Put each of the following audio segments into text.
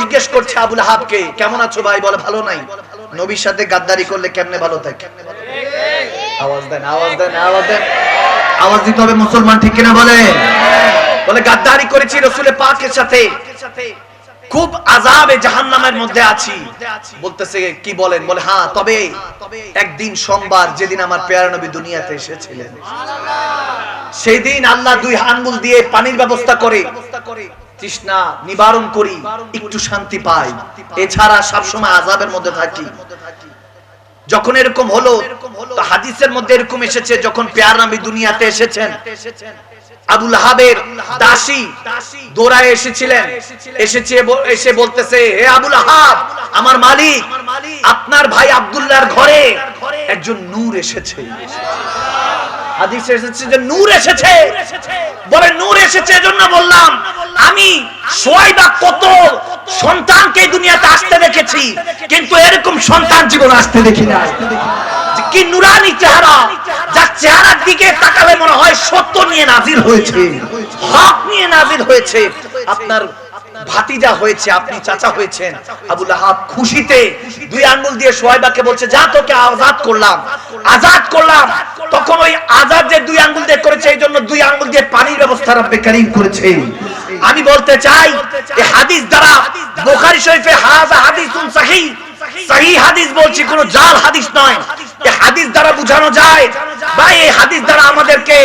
জিজ্ঞেস করছে আবু লাহাবকে, কেমন আছো ভাই? বলে, ভালো নাই। নবীর সাথে গাদ্দারি করলে কেমনে ভালো থাকে? আওয়াজ দেন আওয়াজ দেন আওয়াজ দেন। আওয়াজ দিতে হবে মুসলমান ঠিক কিনা বলে বলে, গাদ্দারি করেছি রসুলের পাকের সাথে। খুব আজাবে জাহান্নামের মধ্যে আছি। বলতেছে, কি বলেন? বলে হ্যাঁ তবে একদিন সোমবার যেদিন আমার পেয়ারা নবী দুনিয়াতে এসেছিলেন। সেই দিন আল্লাহ দুই আঙ্গুল দিয়ে পানির ব্যবস্থা করে তৃষ্ণা নিবারণ করি, একটু শান্তি পাই। এছাড়া সবসময় আজাবের মধ্যে থাকি। যখন এরকম হলো হাদিসের মধ্যে এরকম এসেছে, যখন পেয়ার নবী দুনিয়াতে এসেছেন আবুল হাবের দাসী দৌড়ায় এসেছিলেন। এসেছে এসে বলতেছে হে আবুল হাব, আমার মালিক, আপনার ভাই আব্দুল্লাহর ঘরে একজন নূর এসেছে। হাদিসে এসেছে যে নূর এসেছে। বলে, নূর এসেছে এজন্য বললাম, আমি কত সন্তানকে দুনিয়াতে আসতে দেখেছি, কিন্তু এরকম সন্তান জীবন আসতে দেখি না কি নুরানি চেহারা যার চেহারার দিকে তাকালে মনে হয় সত্য নিয়ে নাজির হয়েছে। হক নিয়ে নাজির হয়েছে। আপনার ভাতিজা হয়েছে আপনি চাচা হয়েছেন। আবুল আহাব খুশিতে দুই আঙ্গুল দিয়ে সোয়াইবাকে বলছে যা তোকে আজাদ করলাম আজাদ করলাম। তখন ওই আজাদ যে দুই আঙ্গুল দিয়ে করেছে এই জন্য দুই আঙ্গুল দিয়ে পানির ব্যবস্থা রব্বে কারীম করেছে। আমি বলতে চাই এই হাদিস দ্বারা বুখারী শরীফে হাযা হাদিসুন সহিহ। সহি হাদিস বলছি কোন জাল হাদিস নয়। এই হাদিস দ্বারা বোঝানো যায়। ভাই, এই হাদিস দ্বারা আমাদেরকে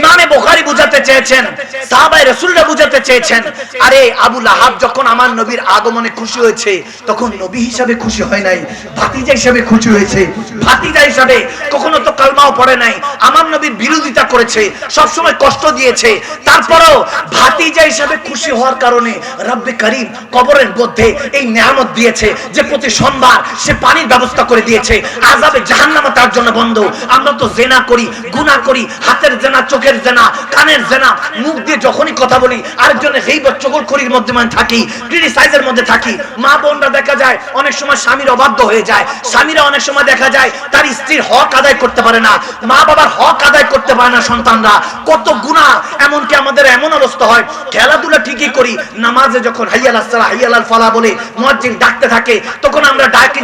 ইমামে বুখারী বুঝাতে চেয়েছেন, সাহাবায়ে রাসূলরা বুঝাতে চেয়েছেন। আরে আবু লাহাব যখন আমার নবীর আগমনে খুশি হয়েছে, তখন নবী হিসাবে খুশি হয় নাই, ভাতিজা হিসাবে খুশি হয়েছে। ভাতিজা হিসাবে কখনো তো কালমাও পড়ে নাই। আমার নবীর বিরোধিতা করেছে সব সময় কষ্ট দিয়েছে। তারপরেও ভাতিজা হিসাবে খুশি হওয়ার কারণে রব্বে করিম কবরের মধ্যে এই নিয়ামত দিয়েছে যে প্রতি সোমবার সে পানির ব্যবস্থা করে দিয়েছে আজাবে জাহান্নামা তার জন্য বন্ধ আমরা তো জেনা করি, গুনাহ করি, হাতের জেনা, চোখের জেনা, কানের জেনা, মুখ দিয়ে যখনই কথা বলি, আরেকজনের হেইবত চগল করির মধ্যে মানে থাকি ক্রিটিসাইজের মধ্যে থাকি। মা বোনরা দেখা যায়, অনেক সময় স্বামীর অবাধ্য হয়ে যায়। স্বামীরা অনেক সময় দেখা যায়, তার স্ত্রীর হক আদায় করতে পারে না। মা বাবার হক আদায় করতে পারে না সন্তানরা। কত গুণা এমনকি আমাদের এমন অবস্থা হয়, খেলাধুলা ঠিকই করি, নামাজে যখন হাইয়াল আসসালা হাইয়াল ফালা বলে মুয়াজ্জিন ডাকতে থাকে, তখন আমরা ডাকি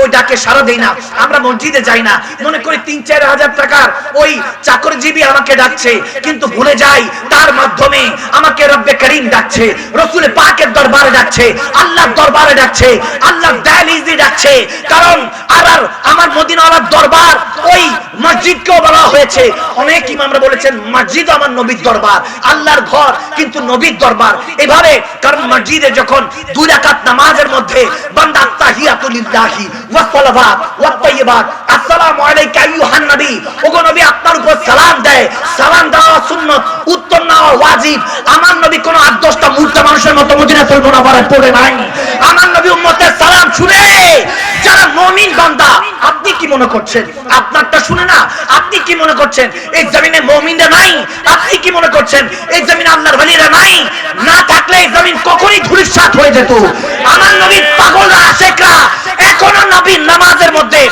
ওই ডাকে সারা দেই না। আমরা মসজিদে যাই না। মনে করি তিন, চার হাজার টাকার ওই চাকরিজীবী আমাকে ডাকছে, কিন্তু ভুলে যাই, তার মাধ্যমে আমাকে রব্বে করিম ডাকছে, রসুল পাকের দরবারে ডাকছে, আল্লাহর দরবারে ডাকছে আল্লাহ দালিজি ডাকছে, কারণ আর আমার মদিনাওয়ালার দরবার ওই মসজিদকেও বলা হয়েছে। অনেক ইমামরা বলেছেন মসজিদ আমার নবীর দরবার, আল্লাহর ঘর কিন্তু নবীর দরবার। এভাবে কারণ মসজিদে যখন দুই রাকাত নামাজের মধ্যে, বান্দা তাহিয়াতুলিল্লাহি ওয়া সালাওয়াত ওয়া তাইয়্যিবাত আসসালামু আলাইকা আইয়ুহান নবী। ওগো নবী আপনার উপর সালাম দেয়। সালাম দেওয়া সুন্নাত, উত্তর নেওয়া ওয়াজিব। আমার নবী কোন আট দশটা মূর্তি মানুষের মতো মদিনাতুল মুনাওয়ারায় পড়ে নাই। আমার নবী উম্মতের সালাম শুনে যারা মুমিন বান্দা আপনি কি মনে করছেন? আপনারটা শুনে না, আপনি কি মনে করছেন? এই জমিনে মুমিনরা নাই, আপনি কি মনে করছেন? এই জমিনে আল্লাহর ওলিরা নাই, না থাকলে এই জমিন কখনই ধূলিসাৎ হয়ে যেত। আমার নবীর পাগলরা, আশেকরা, এখনও নবীর নামাজের মধ্যে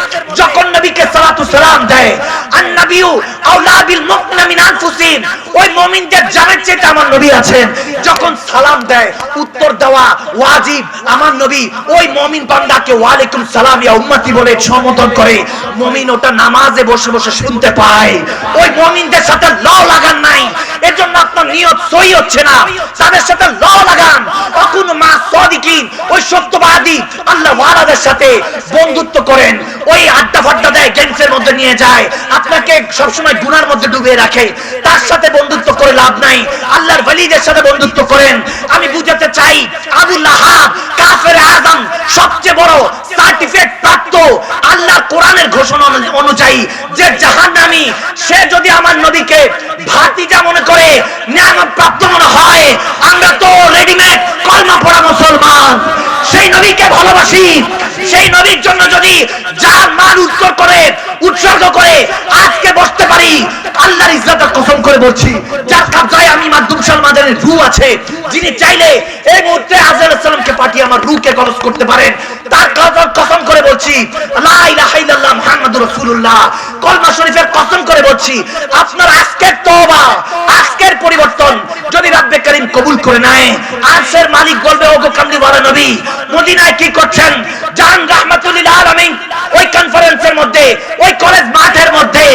যখন নবীকে সালাতু সালাম দেয় আর নবীও আউলা বিল মুমিনা মিন আনফুসিহিম, ওই মুমিনদের জানের চেয়ে আমার নবী আছেন। যখন সালাম দেয়, উত্তর দেওয়া ওয়াজিব, আমার নবী ওই মুমিন বান্দাকে ওয়ালাইকুম সালাম ইয়া উম্মতি বলে সম্বোধন করে মুমিন ওটা নামাজে বসে বসে শুনতে পায়। ওই মুমিনদের সাথে ল লাগান নাই। এর জন্য আপনার নিয়ত সই হচ্ছে না। তাদের সাথে ল লাগান। অকুন মা সাদিকিন, ওই সত্যবাদী, আল্লাহ ওয়ালাদের সাথে বন্ধুত্ব করেন। ওই আড্ডা ফাড্ডা দেয়, গেমসের মধ্যে নিয়ে যায়। আপনাকে সবসময় গুনার মধ্যে ডুবিয়ে রাখে। তার সাথে বন্ধুত্ব করে লাভ নাই। আল্লাহর ওয়ালিদের সাথে বন্ধুত্ব করেন। আমি বুঝাতে চাই আবু লাহাব কাফের আজম, সবচেয়ে বড় সার্টিফিকেট প্রাপ্ত আল্লাহর কোরআনের ঘোষণা অনুযায়ী যে জাহান্নামী, সে যদি আমার নদীকে ভাতিজা মনে করে নিয়ামত প্রাপ্ত মনে হয়, আমরা তো রেডিমেড কলমা পড়া মুসলমান সেই নবীকে ভালোবাসি, সেই নবীর জন্য যদি যার মান উৎসর্গ করে উৎসর্গ করে আজকে বসতে পারি, আল্লাহর ইজ্জতের কসম করে বলছি, যার কবজায় আমি মাধ্যম সালমাদের রু আছে, যিনি চাইলে এই মুহূর্তে আজরাইল সালামকে পাঠিয়ে আমার রুকে কবজ করতে পারেন, তার কবজ বলছি, লা ইলাহা ইল্লাল্লাহ মুহাম্মাদুর রাসূলুল্লাহ, কলমা শরীফের কসম করে বলছি, আপনার আজকের তওবা, আজকের পরিবর্তন যদি রাব্বে করিম কবুল করে নেয়, আরশের মালিক বলবে, ওগো কামলি ওয়ালা নবী মদিনায় কি করছেন জান রাহমাতুল্লিল আলামিন ওই কনফারেন্সের মধ্যে ওই কলেজ মাঠের মধ্যে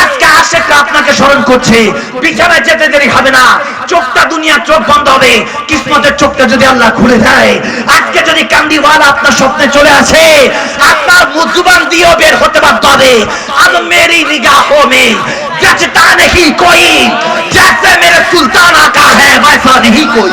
আজকে আশেকরা আপনাকে স্মরণ করছে বিছানায় যেতে দেরি হবে না চোখটা দুনিয়া চোখ বন্ধ হবে কিসমতের চোখটা যদি আল্লাহ খুলে দেয় আজকে যদি কান্দিওয়ালা আপনার স্বপ্নে চলে আসে আপনার মুজুবান দিয়েও বের হতে বাধ্য হবে अब मेरी निगाहों में जचता नहीं कोई जैसे मेरे सुल्तान आका है वैसा नहीं कोई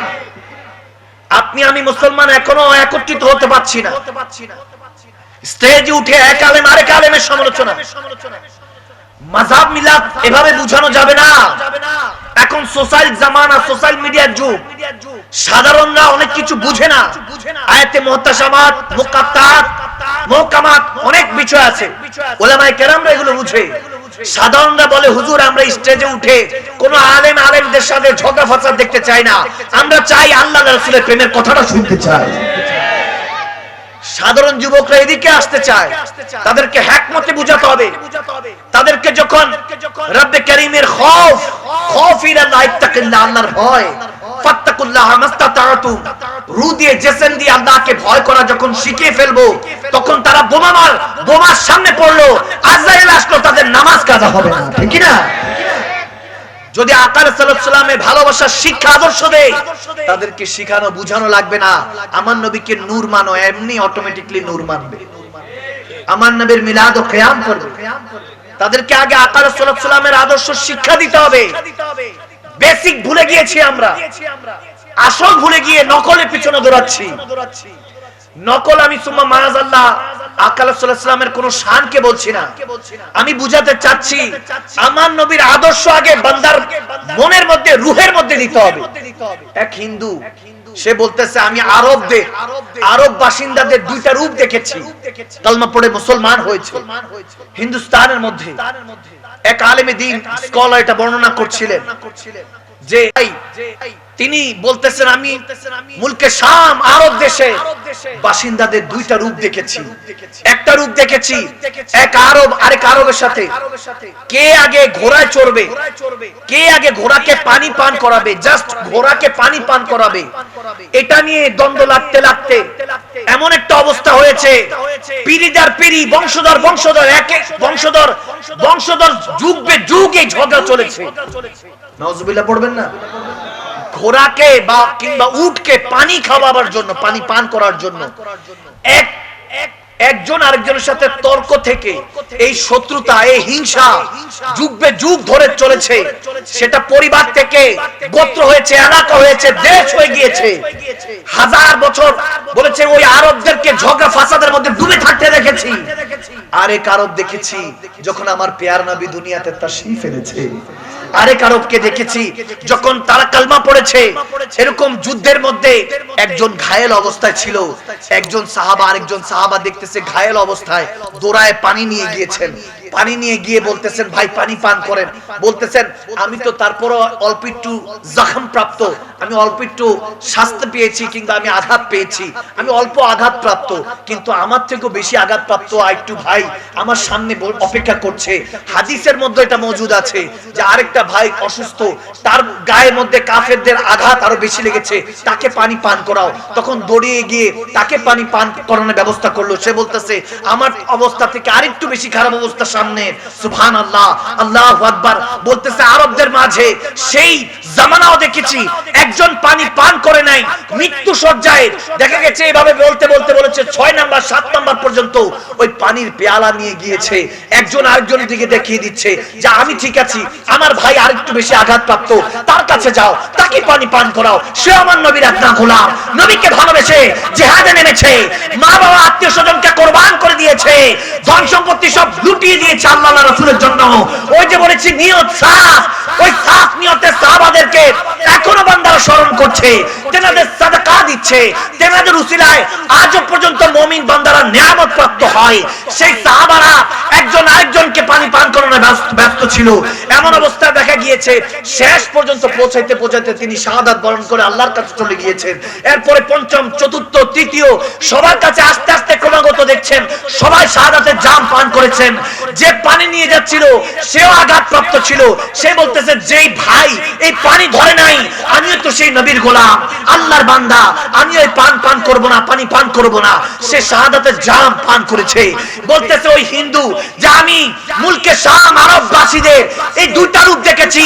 আপনি আমি মুসলমান এখনও একত্রিত হতে পারছি না। স্টেজে উঠে এক আলেম আরেক আলেমের সমালোচনা। মাযহাব, মিলাদ এভাবে বুঝানো যাবে না। এখন সোশ্যাল জামানা, সোশ্যাল মিডিয়ার যুগ। সাধারণরা অনেক কিছু বুঝে না। আয়াতে মুহতাসামাত, মুকাত্তাত, মুহকামাত অনেক বিষয় আছে। ওলামায়ে কেরামরা এগুলো বুঝে। সাধারণরা বলে হুজুর আমরা স্টেজে উঠে কোন আলেম আলেমদের সাথে ঝগড়া ফাসাদ দেখতে চাই না। আমরা চাই আল্লাহ রাসূলের প্রেমের কথাটা শুনতে চাই। সাধারণ যুবকরা এদিকে আসতে চায়। তাদেরকে হ্যাকমতে বুঝাতে হবে। তাদেরকে যখন রব্বে করিমের খৌফ খৌফ ইলাল্লাহ ইত্তাকিল্লাহ আল্লাহর ভয় ভালোবাসার শিক্ষা আদর্শ দেয়, তাদেরকে শিখানো, বুঝানো লাগবে না। আমার নবীকে নূর মানো, এমনি অটোমেটিকলি নূর মানবে। আমার নবীর মিলাদ ও কিয়াম করবে। তাদেরকে আগে আকার সালামের আদর্শ শিক্ষা দিতে হবে। বেসিক ভুলে গিয়েছি আমরা। আসল ভুলে গিয়ে নকলের পিছনে দৌড়াচ্ছি। নকল আমি সুম্মা মায়াজ আল্লাহ কোন বলছি আমি বুঝাতে চাচ্ছি, আমার আদর্শ আগে বান্দার মনের মধ্যে, রুহের মধ্যে হবে। সে বলতেছে, আমি আরবদের, আরব বাসিন্দাদের দুইটা রূপ দেখেছি। কালমা পড়ে মুসলমান হয়েছে। হিন্দুস্তানের মধ্যে এক আলেমে দিন স্কলার এটা বর্ণনা করছিলেন যে তিনি বলতেছেন, আমি মুলকে শাম আরব দেশে বাসিন্দাদের দুইটা রূপ দেখেছি। একটা রূপ দেখেছি, এক আরব, আরেক আরবের সাথে। কে আগে ঘোড়ায় চড়বে? কে আগে ঘোড়াকে পানি পান করাবে? জাস্ট ঘোড়াকে পানি পান করাবে। এটা নিয়ে দ্বন্দ্ব লাগতে লাগতে এমন একটা অবস্থা হয়েছে। পিরিদার পিরি, বংশধর বংশধর, একে বংশধর বংশধর যুগ বে যুগ ঝগড়া চলেছে। নজবিল্লাহ পড়বেন না? ঘোড়াকে বা কিংবা উটকে পানি খাওয়াবার জন্য, পানি পান করার জন্য। এক, একজন আরেকজনের সাথে তর্ক থেকে এই শত্রুতা, এই হিংসা যুগবে যুগ ধরে চলেছে। সেটা পরিবার থেকে গোত্র হয়েছে, এলাকা হয়েছে, দেশ হয়ে গিয়েছে। হাজার বছর বলেছে, ওই আরবদেরকে ঝগড়া ফাসাদের মধ্যে ডুবে থাকতে দেখেছি। আরেক আরব দেখেছি, যখন আমার পেয়ার নবী দুনিয়াতে তার সেই ফেলেছে। আরেক আরবকে দেখেছি, যখন তারা কালমা পড়েছে, এরকম যুদ্ধের মধ্যে একজন ঘায়েল অবস্থায় ছিল। একজন সাহাবা, আরেকজন সাহাবা দেখতেছে ঘায়েল অবস্থায় দোড়ায় পানি নিয়ে গিয়েছেন। পানি নিয়ে গিয়ে বলতেছেন, ভাই, পানি পান করেন। বলতেছেন, আমি তো তারপর অল্প একটু জখম প্রাপ্ত। আমি অল্প একটু শাস্তি পেয়েছি, কিংবা আমি আঘাত পেয়েছি। আমি অল্প আঘাত প্রাপ্ত, কিন্তু আমার থেকেও বেশি আঘাত প্রাপ্ত। একটু ভাই, আমার সামনে অপেক্ষা করছে। হাদিসের মধ্যে এটা মজুদ আছে যে আরেকটা ভাই অসুস্থ, তার গায়ের মধ্যে কাফেরদের আঘাত আরও বেশি লেগেছে। তাকে পানি পান করাও। তখন দৌড়িয়ে গিয়ে তাকে পানি পান করানোর ব্যবস্থা করল। সে বলতেছে, আমার অবস্থা থেকে আরেকটু বেশি খারাপ অবস্থার সামনে সুবহান আল্লাহ আল্লাহ আকবার, বলতেছে আরবদের মাঝে, সেই জামানাও দেখেছি, একজন পানি পান করে নাই, মৃত্যু সজ্জায় দেখা গেছে এভাবে বলতে বলতে বলেছে, ছয় নাম্বার, সাত নাম্বার পর্যন্ত ওই পানির পেয়ালা নিয়ে গিয়েছে, একজন আরেকজনের দিকে দেখিয়ে দিচ্ছে যে আমি ঠিক আছি, আমার ভাই আরেকটু বেশি আঘাত প্রাপ্ত তার কাছে যাও, তাকে পানি পান করাও, সে আমার নবীর আপনা গোলাম, নবীকে ভালোবেসে জেহাদে নেমেছে মা বাবা আত্মীয় স্বজনকে কোরবান করে দিয়েছে ধন সম্পত্তি সব লুটিয়ে দিয়েছে আল্লাহ রসুলের জন্য। ওই যে বলেছি, নিয়ত সাফ। ওই সাফ নিয়তে সাহাবাদেরকে এখনও বান্দারা স্মরণ করছে, তেনাদের সাদাকা দিচ্ছে, তেনাদের উসিলায় আজও পর্যন্ত মমিন বান্দারা নিয়ামত প্রাপ্ত হয়। সেই সাহাবারা একজন আরেকজনকে পানি পান করানো ব্যস্ত ছিল। এমন অবস্থায় দেখা গিয়েছে, শেষ পর্যন্ত পৌঁছাইতে পৌঁছাইতে তিনি শাহাদাত বরণ করে আল্লাহর কাছে চলে গিয়েছেন। এরপরে পঞ্চম, চতুর্থ, তৃতীয়, সবার কাছে আস্তে আস্তে ক্রমাগত দেখছেন, সবাই শাহাদাতের জাম পান করেছেন। যে পানি নিয়ে যাচ্ছিল, সেও আঘাতপ্রাপ্ত ছিল। সে বলতেছে, যেই ভাই এই পানি ধরে নাই, আমিও তো সেই নবীর গোলাম, আল্লাহর বান্দা আমি ওই পান পান করব না, পানি পান করব না। সে শাহাদাতের জাম পান করেছে। বলতেছে, ওই হিন্দু, যে আমি মুলকে শাম আরববাসীদের, এই দুইটা রূপ দেখেছি,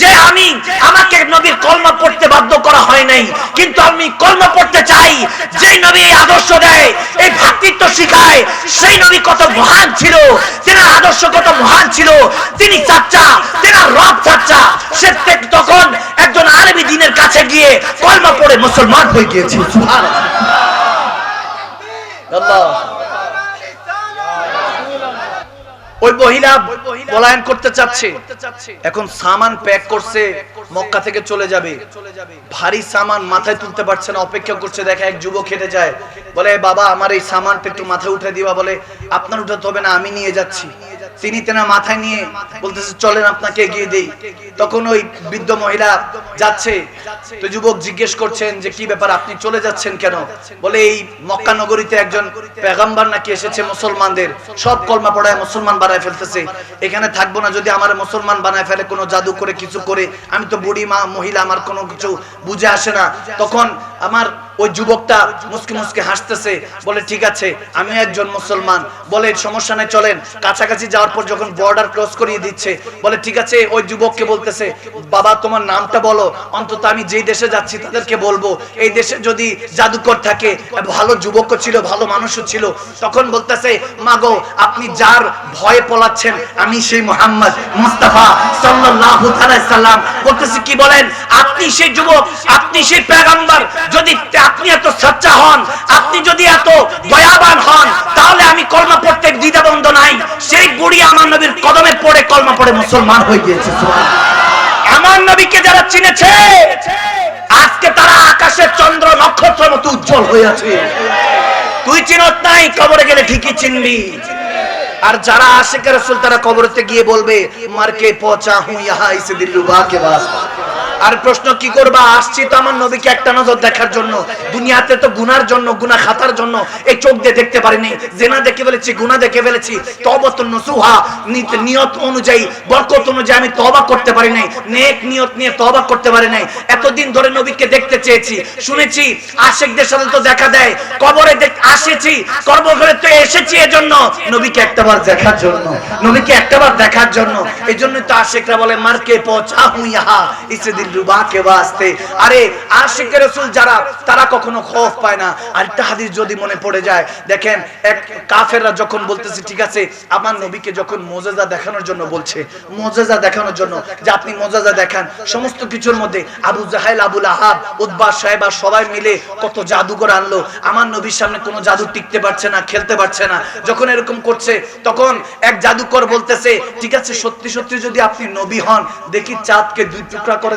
যে আমি আমাকে নবীর কলমা পড়তে বাধ্য করা হয় নাই, কিন্তু আমি কলমা পড়তে চাই, যেই নবী এই আদর্শ দেয়, এই ভ্রাতৃত্ব শিখায়, সেই নবী কত মহান ছিল, তেনার আদর্শ কত মহান ছিল। তিনি চাচ্চা তেনার রব চাচ্চা সে তখন একজন আরবি দিনের কাছে গিয়ে কলমা পড়ে মুসলমান হয়ে গিয়েছিল। আল্লাহ। ওই মহিলা পলায়ন করতে চাচ্ছে। এখন সামান প্যাক করছে মক্কা থেকে চলে যাবে। ভারী সামান মাথায় তুলতে পারছে না অপেক্ষা করছে দেখা এক যুবক হেঁটে যায়। বলে বাবা আমার এই সামানটা একটু মাথায় উঠে দিবা। বলে আপনার উঠাতে হবে না আমি নিয়ে যাচ্ছি। তিনি তেনা মাথায় নিয়ে বলতেছে, চলেন আপনাকে এগিয়ে দেই। তখন ওই বৃদ্ধ মহিলা যাচ্ছে। তো যুবক জিজ্ঞেস করছেন যে, কি ব্যাপার, আপনি চলে যাচ্ছেন কেন? বলে, এই মক্কা নগরীতে একজন পেগাম্বার নাকি এসেছে মুসলমানদের। সব কলমা পড়ায় মুসলমান বানায় ফেলতেছে। এখানে থাকব না, যদি আমার মুসলমান বানায় ফেলে, কোনো জাদু করে, কিছু করে, আমি তো বুড়ি মা, মহিলা, আমার কোনো কিছু বুঝে আসে না। তখন আমার ওই যুবকটা মুসকে মুসকে হাসতেছে, বলে, ঠিক আছে আমি একজন মুসলমান। বলে, সমস্যা নেই, চলেন। কাছাকাছি যাওয়ার পর যখন বর্ডার ক্রস করিয়ে দিচ্ছে, বলে, ঠিক আছে, ওই যুবককে বলতেছে, বাবা, তোমার নামটা বলো, অন্তত আমি যেই দেশে যাচ্ছি তাদেরকে বলব। এই দেশে যদি জাদুকর থাকে, ভালো যুবকও ছিল, ভালো মানুষও ছিল, তখন বলতেছে, মাগো, আপনি যার ভয়ে পলাচ্ছেন, আমি সেই মোহাম্মদ মুস্তাফা সাল্লাল্লাহু তাআলা সাল্লাম। বলতেছে, কি বলেন? আপনি সেই যুবক, আপনি সেই পেগাম্বার, যদি আপনি এত সচ্চা হন, আপনি যদি এত দয়াবান হন, তাহলে আমি কলমা পড়তে দ্বিধাবন্ধ নাই। সেই বুড়ি আমার নবীর কদমে পড়ে কলমা পড়ে মুসলমান হয়ে গিয়েছে আমার নবীকে যারা চিনেছে, আজকে তারা আকাশের চন্দ্র নক্ষত্র মতো উজ্জ্বল হয়ে আছে। তুই চিনত নাই, কবরে গেলে ঠিকই চিনবি। আর যারা আশেখ রসুল তারা কবরতে গিয়ে বলবে মারকে পচা হুঁ, ইহা ইসে দিল্লুবা কে বাস। আর প্রশ্ন কি করবা? আসছি তো আমার নবীকে একটা নজর দেখার জন্য। দুনিয়াতে তো গুনার জন্য, গুনাহ খাতার জন্য এই চোখ দিয়ে দেখতে পারিনি। জেনা দেখে ফেলেছি, গুনাহ দেখে ফেলেছি। তবত নসুহা নিয়ত অনুযায়ী, বরকত অনুযায়ী আমি তবা করতে পারি নাই নেক নিয়ত নিয়ে তবা করতে পারি নাই এতদিন ধরে নবীকে দেখতে চেয়েছি, শুনেছি, আশেকদের সাথে তো দেখা দেয়, কবরে আসেছি, কর্মঘরে তো এসেছি এজন্য। নবীকে একটাবার দেখার জন্য, নবীকে একটাবার দেখার জন্য। এই তো আশেকরা বলে মারকে পচা হুঁ ইহা? ইসে দিল রুবা কে বাস্তে আরে, আশেকের রসুল যারা, তারা কখনো খৌফ পায় না। আরেকটা হাদিস যদি মনে পড়ে যায়, দেখেন, এক কাফেররা যখন বলতেছে, ঠিক আছে, আমার নবীকে যখন দেখানোর জন্য বলছে দেখানোর জন্য, যে আপনি দেখান, সমস্ত কিছুর মধ্যে আবু জাহেল, আবুল আহাব সাহেব আর সবাই মিলে কত জাদু করে আনলো। আমার নবীর সামনে কোনো জাদু টিকতে পারছে না, খেলতে পারছে না। যখন এরকম করছে, তখন এক জাদুকর বলতেছে, ঠিক আছে, সত্যি সত্যি যদি আপনি নবী হন, দেখি চাঁদকে দুই টুকরা করে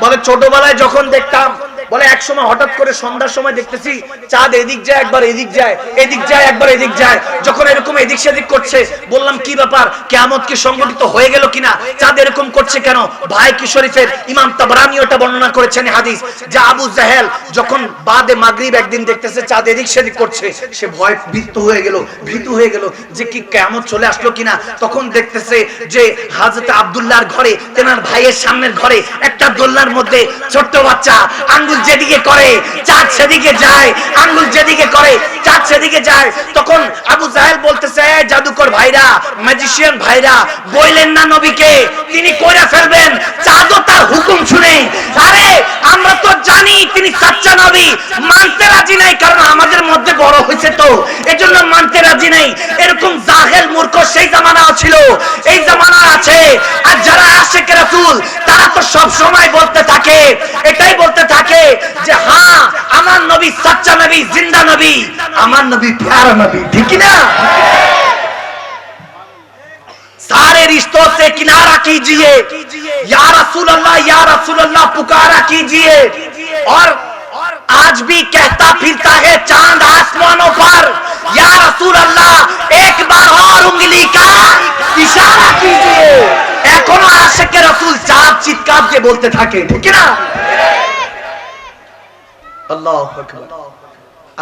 বলে ছোটবেলায় যখন দেখতাম বলে, এক সময় হঠাৎ করে সন্ধ্যার সময় দেখতেছি চাঁদ এদিক যায়, একবার এদিক যায় এদিক যায়, একবার এদিক যায়। যখন এরকম এদিক সেদিক করছে, বললাম, কি ব্যাপার? কেয়ামত কি সংগঠিত হয়ে গেল কিনা? চাঁদ এরকম করছে কেন? ভাই কি শরীফের ইমাম তাবরানি ওটা বর্ণনা করেছেন হাদিস। যে আবু জাহেল যখন বাদে মাগরিব একদিন দেখতেছে, চাঁদ এদিক সেদিক করছে, সে ভয় ভীত হয়ে গেল, ভীত হয়ে গেল যে কি কেমন চলে আসলো কিনা। তখন দেখতেছে যে হাজরত আব্দুল্লাহর ঘরে, তেনার ভাইয়ের সামনের ঘরে একটা দোলনার মধ্যে ছোট্ট বাচ্চা আঙ্গুল যেদিকে করে, চাঁদ সেদিকে যায়, আঙ্গুল যেদিকে করে, চাঁদ সেদিকে যায়, তখন আবু জাহেল বলতেছে জাদুকর ভাইরা ম্যাজিশিয়ান ভাইরা, বইলেন না নবীকে, তিনি করে ফেলবেন, চাঁদও তার হুকুম শুনে, আরে, আমরা তো জানি তিনি সাচ্চা নবী, মানতে রাজি নাই, কারণ আমাদের মধ্যে বড় হয়েছে তো, এজন্য মানতে রাজি নাই। এরকম জাহেল মূর্খ সেই জামানাও ছিল, এই জামানা আছে, আর যারা আশেক রাসূল, তারা তো সব সময় বলতে থাকে, এটাই বলতে থাকে যে হ্যাঁ আমার নবী সাচ্চা নবী জিন্দা নবী আমার নবী প্যারা নবী ঠিক কি না सारे रिश्तों से किनारा कीजिए या रसूल अल्लाह या रसूल अल्लाह पुकारा कीजिए और आज भी कहता फिरता है चांद आसमानों पर या रसूल अल्लाह एक बार और उंगली का इशारा कीजिए এখনো আশেকে রসুল চাঁদ চিৎকার দিয়ে বলতে থাকে ঠিক না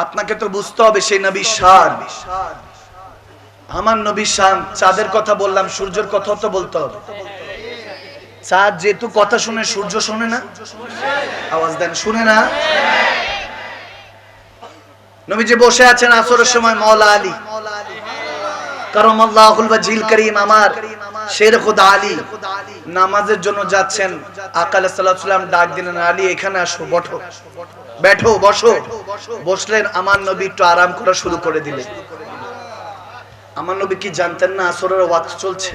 আপনাকে তো বুঝতে হবে সেই নবী শান। আমার নবী শান, চাঁদের কথা বললাম, সূর্যের কথা তো বলতে হবে। চাঁদ যেহেতু কথা শুনে, সূর্য শুনে না। আওয়াজ দেন, শুনে না। নবী যে বসে আছেন আসরের সময় মৌলা আলী। কারণ আল্লাহুল ওয়াজিল করিম আমার। শের খোদা আলী নামাজের জন্য যাচ্ছেন। আকাল ডাক দিলেন, আলী, এখানে আসো বঠো বেঠো, বসো। বসলেন, আমার নবী একটু আরাম করা শুরু করে দিলেন আমার নবী কি জানতেন না আসরের চলছে?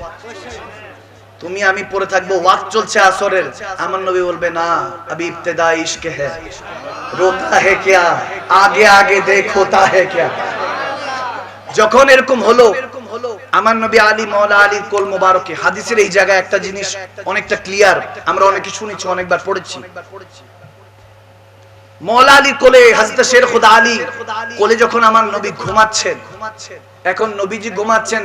তুমি, আমি পড়ে থাকব ওয়াক চলছে আসরের। আমার নবী বলবে, না, আবি ইবতেদা ইশকে হ্যাঁ রোতা হে কেয়া? আগে আগে দেখোতা হে যখন এরকম হলো আমার নবী আলী মৌলা আলীর কোল মোবারকে, হাদিসের এই জায়গায় একটা জিনিস অনেকটা ক্লিয়ার আমরা অনেকে শুনেছি, অনেকবার পড়েছি। মৌলা কোলে শের খুদা আলী কোলে যখন আমার নবী ঘুমাচ্ছেন, এখন নবীজি ঘুমাচ্ছেন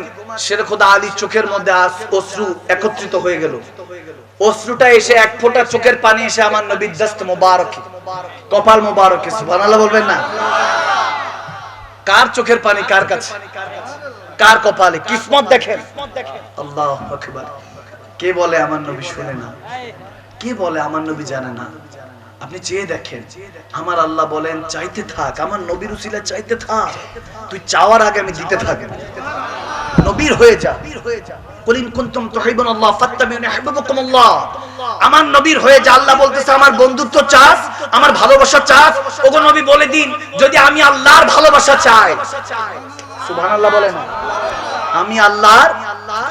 আলীর চোখের মধ্যে অশ্রু একত্রিত হয়ে গেল। অশ্রুটা এসে এক ফোঁটা চোখের পানি এসে আমার নবীর দস্ত মোবারকে, কপাল মোবারকে বলবেন না? কার চোখের পানি, কার কাছে? কার কপালে? কিসমত দেখেন। আল্লাহ কে বলে আমার নবী শুনে না? কে বলে আমার নবী জানে না? আপনি চেয়ে দেখেন আমার আল্লাহ বলেন চাইতে থাক আমার নবীর উসিলা চাইতে থাক। তুই চাওয়ার আগে আমি দিতে থাকেন নবীর হয়ে যা হয়ে যা। আমার নবীর হয়ে যা আল্লাহ বলতেছে, আমার বন্ধুত্ব চাস, আমার ভালোবাসা চাস, ওগো নবী বলে দিন, যদি আমি আল্লাহর ভালোবাসা চাই। সুবহানাল্লাহ বলে না আমি আল্লাহর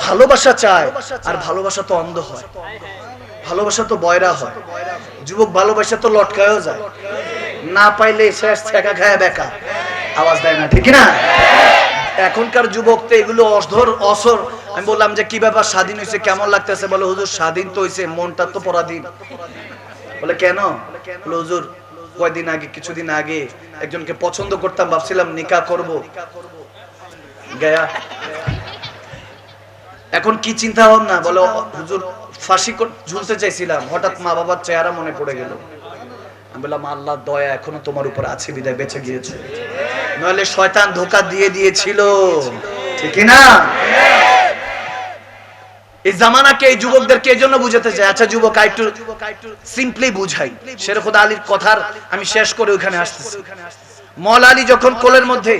ভালোবাসা চাই, আর ভালোবাসা তো অন্ধ হয়। ভালোবাসা তো বয়রা হয়। যুবক, ভালোবাসা তো লটকায়ও যায়। না পাইলে শেষ ছেঁকা খায় বেকা। আওয়াজ দেয় না, ঠিক না এখনকার যুবক তো এগুলো অধর অসর আমি বললাম যে, কি ব্যাপার? স্বাধীন হয়েছে কেমন লাগতেছে? বলে, হুজুর, স্বাধীন তো হয়েছে মনটা তো পরাধীন। বলে, কেন? হুজুর, কয়দিন আগে, কিছুদিন আগে একজনকে পছন্দ করতাম, ভাবছিলাম নিকা করব। গয়া। এখন কি চিন্তা ভাবনা? বলো, হুজুর, ফাঁসি ঝুলতে চাইছিলাম। হঠাৎ মা বাবার চেহারা মনে পড়ে গেল। আমি বললাম আল্লাহ দয়া এখনও তোমার উপর আছে, বিদায় বেঁচে গিয়েছে। নইলে শয়তান ধোকা দিয়ে দিয়েছিল। ঠিক না এই জামানাকে, এই যুবকদেরকে এই জন্য বুঝাতে চাই। আচ্ছা যুবক একটু সিম্পলি বুঝাই। শের খোদা আলীর কথার আমি শেষ করে ওখানে আসতেছি। মল আলী যখন কোলের মধ্যে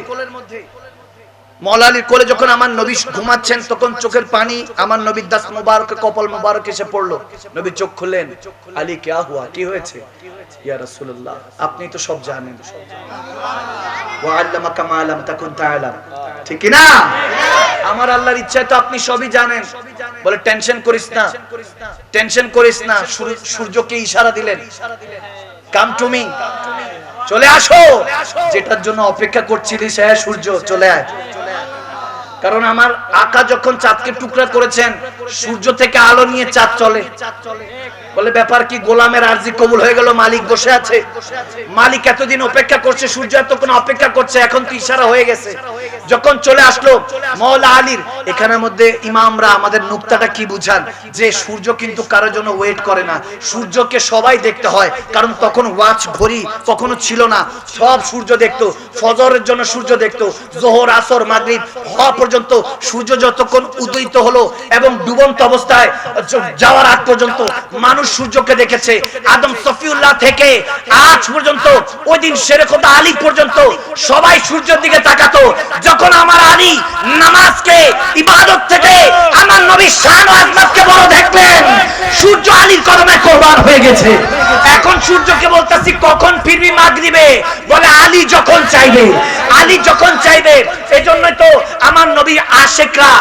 মৌলা আলীর কোলে যখন আমার নবী ঘুমাচ্ছেন, তখন চোখের পানি আমার নবীর দাস মুবারক, কপাল মুবারক এসে পড়ল। নবী চোখ খুললেন, আলী কেয়া হুয়া কি হয়েছে? ইয়া রাসূলুল্লাহ, আপনি তো সব জানেন। ওয়া আল্লামাকা মা লাম তাকুন তাআলাম। ঠিক কি না? আমার আল্লাহর ইচ্ছায় তো আপনি সবই জানেন। বলে, টেনশন করিস না। টেনশন করিস না। সূর্য- সূর্যকে ইশারা দিলেন। Come to me. চলে আসো। যেটার জন্য অপেক্ষা করছিলিস হ্যাঁ সূর্য, চলে আয়। কারণ আমার আকা যখন চাঁদকে টুকরা করেছেন সূর্য থেকে আলো নিয়ে চাঁদ চলে। বলে, ব্যাপার কি, গোলামের আরজি কবুল হয়ে গেল, মালিক বসে আছে। মালিক এতদিন অপেক্ষা করছে, সূর্য এতক্ষণ অপেক্ষা করছে, এখন তো ইশারা হয়ে গেছে। যখন চলে আসলো মৌলা আলীর, এখানের মধ্যে ইমামরা আমাদের নুক্তাটা কি বুঝান? যে সূর্য কিন্তু কারোর জন্য ওয়েট করে না। সূর্যকে সবাই দেখতে হয়, কারণ তখন ওয়াচ ঘড়ি কখনো ছিল না। সব সূর্য দেখতো, ফজরের জন্য সূর্য দেখতো, জোহর, আসর, মাগরিব হওয়া পর্যন্ত সূর্য যতক্ষণ উদয়িত হলো এবং ডুবন্ত অবস্থায় যাওয়ার আগ পর্যন্ত মানুষ সূর্যকে দেখেছে, আদম সফিউল্লাহ থেকে আজ পর্যন্ত, ওই দিন শেরেখোদা আলী পর্যন্ত সবাই সূর্যের দিকে তাকাতো। যখন আমার আলী নামাজকে, ইবাদত থেকে আমার নবী শান আজমাতকে বড় দেখলেন সূর্য আলীর কদমে কোরবান হয়ে গেছে। এখন সূর্যকে বলতেছি, কখন ফিরবি মাগরিবে? বলে, আলী যখন চাইবে, আলী যখন চাইবে। এজন্যই তো আমার নবী আশেকরা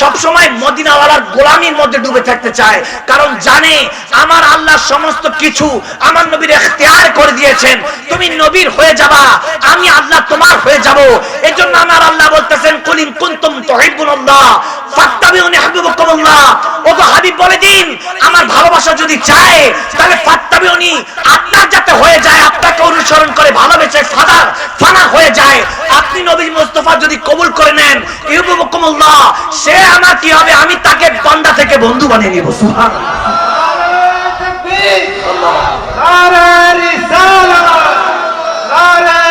সব সময় মদিনাওয়ালার গোলামির মধ্যে ডুবে থাকতে চায়। কারণ জানে আমার আল্লাহ সমস্ত কিছু আমার নবীর এখতিয়ার করে দিয়েছেন। তুমি নবীর হয়ে যাবা, আমি আল্লাহ তোমার হয়ে যাব। এজন্য আমার আল্লাহ বলতেছেন, কুলিন কুনতুম তুহিব্বুনাল্লাহ ফাত্তাবিউনি হাবিবুকুমুল্লাহ ও তো হাবিব, বলে দিন, আমার ভালোবাসা যদি চায়, তাহলে ফাত্তাবিউনি আপনার যাতে হয়ে যায়, আপনাকে অনুসরণ করে ভালোবেসে ফাদার ফানা হয়ে যায়। আপনি নবী মুস্তাফা যদি কবুল করে নেন ইউবুকুমুল্লাহ সে আমার কি হবে? আমি তাকে বান্দা থেকে বন্ধু বানিয়ে নিব, সুবহানাল্লাহ। নারে রিসালাত নারে